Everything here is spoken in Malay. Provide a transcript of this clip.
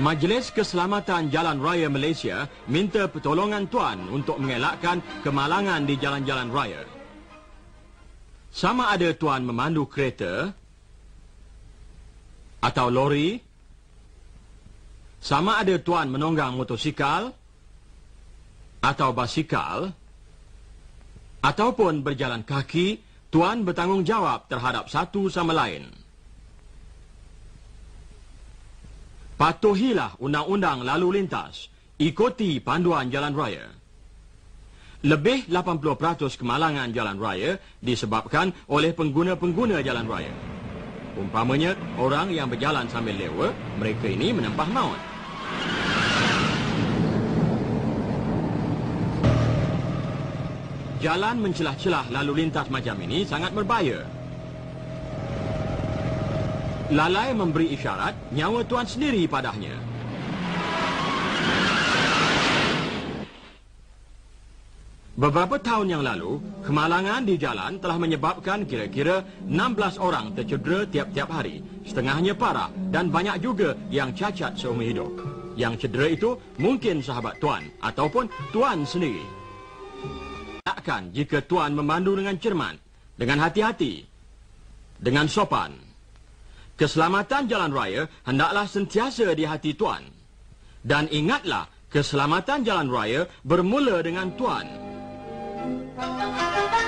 Majlis Keselamatan Jalan Raya Malaysia minta pertolongan tuan untuk mengelakkan kemalangan di jalan-jalan raya. Sama ada tuan memandu kereta atau lori, sama ada tuan menunggang motosikal atau basikal, ataupun berjalan kaki, tuan bertanggungjawab terhadap satu sama lain. Patuhilah undang-undang lalu lintas. Ikuti panduan jalan raya. Lebih 80% kemalangan jalan raya disebabkan oleh pengguna-pengguna jalan raya. Umpamanya, orang yang berjalan sambil lewa, mereka ini menempah maut. Jalan mencelah-celah lalu lintas macam ini sangat berbahaya. Lalai memberi isyarat nyawa tuan sendiri padanya. Beberapa tahun yang lalu, kemalangan di jalan telah menyebabkan kira-kira 16 orang tercedera tiap-tiap hari. Setengahnya parah dan banyak juga yang cacat seumur hidup. Yang cedera itu mungkin sahabat tuan ataupun tuan sendiri. Takkan jika tuan memandu dengan cermat, dengan hati-hati, dengan sopan, Keselamatan jalan raya hendaklah sentiasa di hati tuan. Dan ingatlah, keselamatan jalan raya bermula dengan tuan. Thank you.